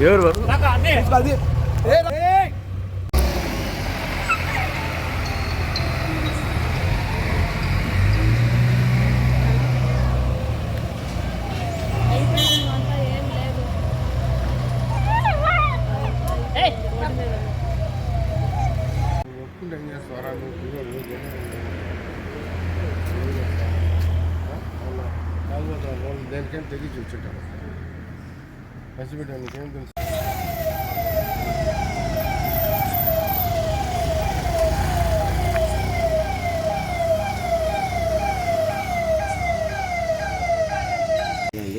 ఎవరు ఏం ఏం! దేనికైనా తెగించి వచ్చుంటారు పసిబిడ్డ నీకేం తెలుసు?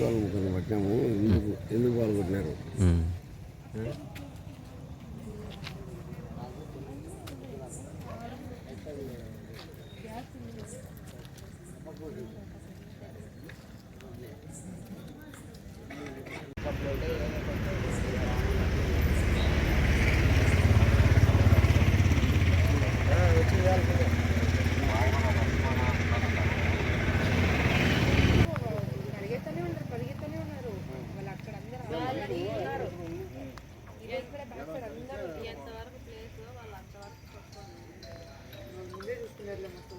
వాళ్ళు ముగ్గురు పట్టినాము ఎందుకు? ఎందుకు వాళ్ళు కొట్టినారు Thank you ఉన్నారు పరిగెత్తనే ఉన్నారు వాళ్ళు అక్కడ అందరూ ఆల్రెడీ ఉన్నారు ఇదే ఇక్కడ బ్యాక్ సైడ్ అందరూ ఎంతవరకు ప్లేస్ వాళ్ళు అంతవరకు చెప్పుకోండి ముందే చూస్తున్నారు మొత్తం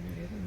వాళ్ళు అలా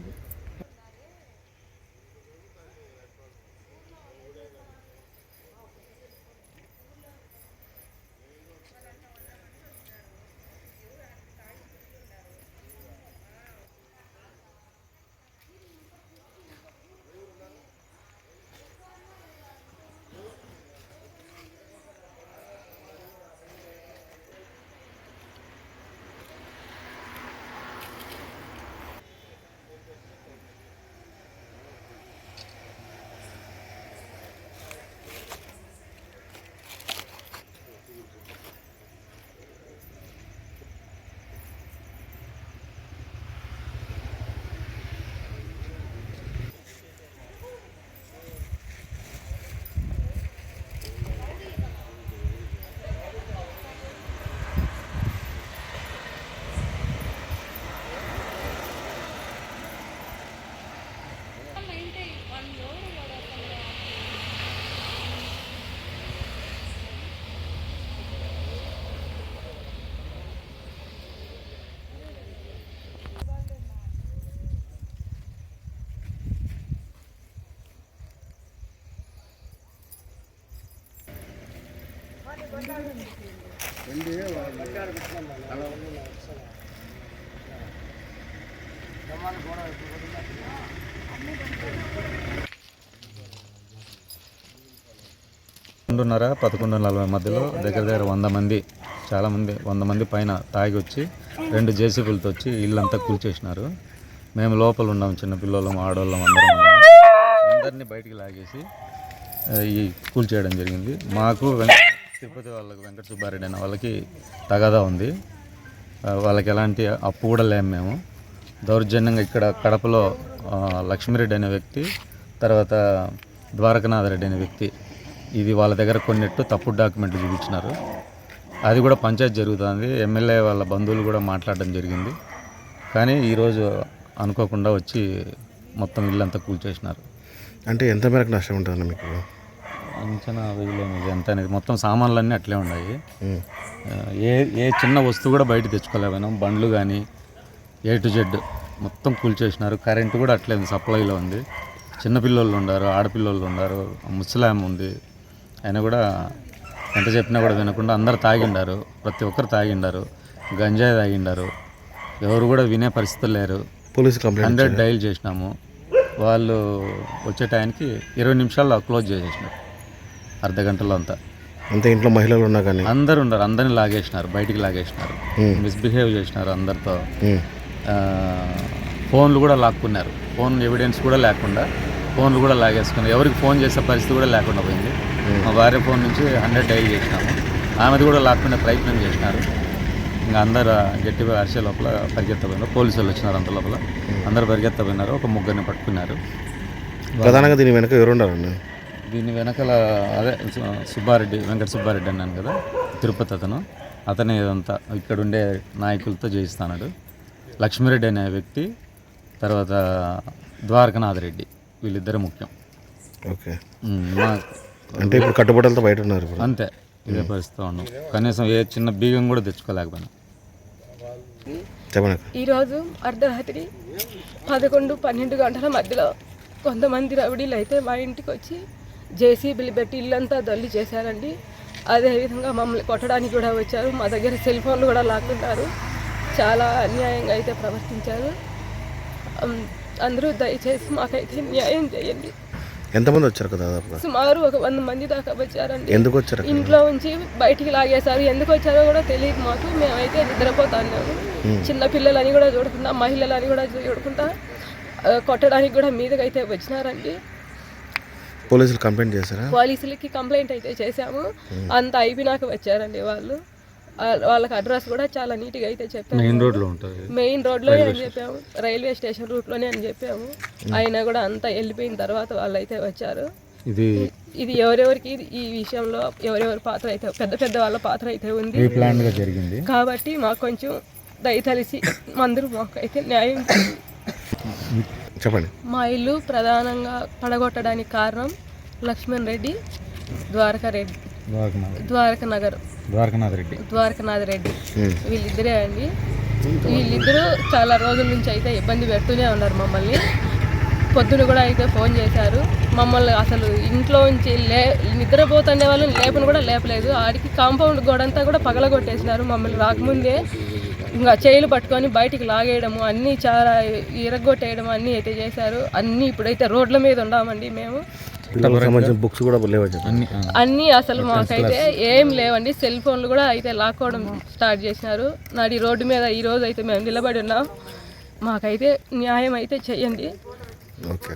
రెండున్నర పదకొండు నలభై మధ్యలో దగ్గర దగ్గర వంద మంది చాలామంది వంద మంది పైన తాగి వచ్చి రెండు జేసీబీలతో వచ్చి ఇల్లంతా కూల్చేసినారు మేము లోపల ఉన్నాం చిన్నపిల్లలం ఆడవాళ్ళం అందరం అందరినీ బయటికి లాగేసి ఈ కూల్చేయడం జరిగింది. మాకు వెంక తిరుపతి వాళ్ళకి వెంకట సుబ్బారెడ్డి అనే వాళ్ళకి తగాదా ఉంది. వాళ్ళకి ఎలాంటి అప్పు కూడా లేము మేము. దౌర్జన్యంగా ఇక్కడ కడపలో లక్ష్మీరెడ్డి అనే వ్యక్తి తర్వాత ద్వారకనాథ రెడ్డి అనే వ్యక్తి ఇది వాళ్ళ దగ్గర కొన్నట్టు తప్పుడు డాక్యుమెంట్లు చూపించినారు. అది కూడా పంచాయతీ జరుగుతుంది. ఎమ్మెల్యే వాళ్ళ బంధువులు కూడా మాట్లాడడం జరిగింది. కానీ ఈరోజు అనుకోకుండా వచ్చి మొత్తం ఇల్లంతా కూల్చేసినారు. అంటే ఎంత మేరకు నష్టం ఉంటుందండి మీకు? అంచనా వేయలేము. ఇది ఎంత అనేది మొత్తం సామాన్లన్నీ అట్లే ఉన్నాయి. ఏ ఏ చిన్న వస్తువు కూడా బయట తెచ్చుకోలేకపోయినాం. బండ్లు కానీ ఏ టు జెడ్ మొత్తం కూల్చేసినారు. కరెంటు కూడా అట్లే ఉంది సప్లైలో ఉంది. చిన్నపిల్లలు ఉన్నారు ఆడపిల్లలు ఉన్నారు ముసలాం ఉంది. ఆయన కూడా ఎంత చెప్పినా కూడా వినకుండా అందరు తాగిండారు. ప్రతి ఒక్కరు తాగిండారు. గంజాయి తాగిండారు. ఎవరు కూడా వినే పరిస్థితులు లేరు. పోలీసు కంప్లైంట్ హండ్రెడ్ డైల్ చేసినాము. వాళ్ళు వచ్చే టైంకి ఇరవై నిమిషాల్లో క్లోజ్ చేసేసినారు. అర్ధ గంటలో అంతా. అంతే ఇంట్లో మహిళలు ఉన్నా కానీ. అందరు ఉన్నారు అందరిని లాగేసినారు. బయటికి లాగేసినారు. మిస్బిహేవ్ చేసినారు అందరితో. ఫోన్లు కూడా లాక్కున్నారు. ఫోన్ ఎవిడెన్స్ కూడా లేకుండా ఫోన్లు కూడా లాగేసుకున్నారు. ఎవరికి ఫోన్ చేసే పరిస్థితి కూడా లేకుండా పోయింది. మా భార్య ఫోన్ నుంచి హండ్రెడ్ డైల్ చేసినాము. ఆమెది కూడా లాక్కునే ప్రయత్నం చేసినారు. ఇంకా అందరు గట్టిగా అరిసే లోపల పరిగెత్తపోయినారు పోలీసు వాళ్ళు వచ్చినారు అంత లోపల. అందరు పరిగెత్తపోయినారు ఒక ముగ్గురిని పట్టుకున్నారు. ప్రధానంగా దీని వెనక ఎవరు ఉండాలండి దీని వెనకాల అదే సుబ్బారెడ్డి వెంకట సుబ్బారెడ్డి అన్నాను కదా తిరుపతి అతను. అతనే ఇదంతా ఇక్కడ ఉండే నాయకులతో చేయిస్తాడు లక్ష్మీరెడ్డి అనే వ్యక్తి తర్వాత ద్వారకనాథ్ రెడ్డి వీళ్ళిద్దరే ముఖ్యం. ఓకే. అంటే ఇప్పుడు కట్టుబడులతో బయట ఉన్నారు అంతే ఇదే పరిస్థితి ఉన్నాం. కనీసం ఏ చిన్న బీగం కూడా తెచ్చుకోలేకపోయినా. ఈరోజు అర్ధరాత్రి పదకొండు పన్నెండు గంటల మధ్యలో కొంతమంది రౌడీలు అయితే మా ఇంటికి వచ్చి జేసీబీలు పెట్టి ఇల్లంతా దొల్లి చేశారండి. అదేవిధంగా మమ్మల్ని కొట్టడానికి కూడా వచ్చారు. మా దగ్గర సెల్ ఫోన్లు కూడా లాక్కున్నారు. చాలా అన్యాయంగా అయితే ప్రవర్తించారు. అందరూ దయచేసి మాకైతే న్యాయం చేయండి. ఎంతమంది వచ్చారు కదా సుమారు ఒక వంద మంది దాకా వచ్చారండి. ఎందుకు వచ్చారు? ఇంట్లో ఉంచి బయటికి లాగేశారు. ఎందుకు వచ్చారో కూడా తెలియదు మాకు. మేమైతే నిద్రపోతాను చిన్న పిల్లలని కూడా చూడకుండా మహిళలని కూడా చూడకుండా కొట్టడానికి కూడా మీదకి అయితే వచ్చినారండి. పోలీసులు కంప్లైంట్ చేశారా? పోలీసులకి కంప్లైంట్ అయితే చేశాము. అంత అయిపోయినాక వచ్చారండి వాళ్ళు. వాళ్ళకి అడ్రస్ కూడా చాలా నీట్గా అయితే చెప్పాము. మెయిన్ రోడ్లో ఉంటుంది మెయిన్ రోడ్లోనే అని చెప్పాము? రైల్వే స్టేషన్ రూట్లోనే అని చెప్పాము. అయినా కూడా అంతా వెళ్ళిపోయిన తర్వాత వాళ్ళు అయితే వచ్చారు. ఇది ఇది ఎవరెవరికి ఈ విషయంలో ఎవరెవరి పాత్ర అయితే పెద్ద పెద్ద వాళ్ళ పాత్ర అయితే ఉంది. జరిగింది? కాబట్టి మాకు కొంచెం దయతలిసి అందరూ మాకు అయితే న్యాయం చేయండి. చెప్పండి. మా ఇల్లు ప్రధానంగా పడగొట్టడానికి కారణం లక్ష్మణ్ రెడ్డి ద్వారకా రెడ్డి. ద్వారకనాథ్ ద్వారకా నగర్ ద్వారకనాథ్ రెడ్డి. ద్వారకనాథ్ రెడ్డి. ఉమ్. వీళ్ళిద్దరే అండి. వీళ్ళిద్దరూ చాలా రోజుల నుంచి అయితే ఇబ్బంది పెడుతూనే ఉన్నారు మమ్మల్ని. పొద్దున కూడా అయితే ఫోన్ చేశారు. మమ్మల్ని అసలు ఇంట్లో నుంచి లే నిద్రపోతుండే వాళ్ళని లేపను కూడా లేపలేదు. ఆడికి కాంపౌండ్ గోడంతా కూడా పగలగొట్టేసినారు మమ్మల్ని రాకముందే. ఇంకా చేయిలు పట్టుకొని బయటికి లాగేయడము అన్నీ చాలా ఇరగొట్టేయడం అన్నీ అయితే చేశారు. అన్నీ ఇప్పుడైతే రోడ్ల మీద ఉన్నామండి మేము. బుక్స్ కూడా అన్ని అసలు మాకైతే ఏం లేవండి. సెల్ ఫోన్లు కూడా అయితే లాక్కోవడం స్టార్ట్ చేసినారు. నాడి రోడ్డు మీద ఈ రోజు అయితే మేము నిలబడి ఉన్నాం. మాకైతే న్యాయం అయితే చెయ్యండి. ఓకే.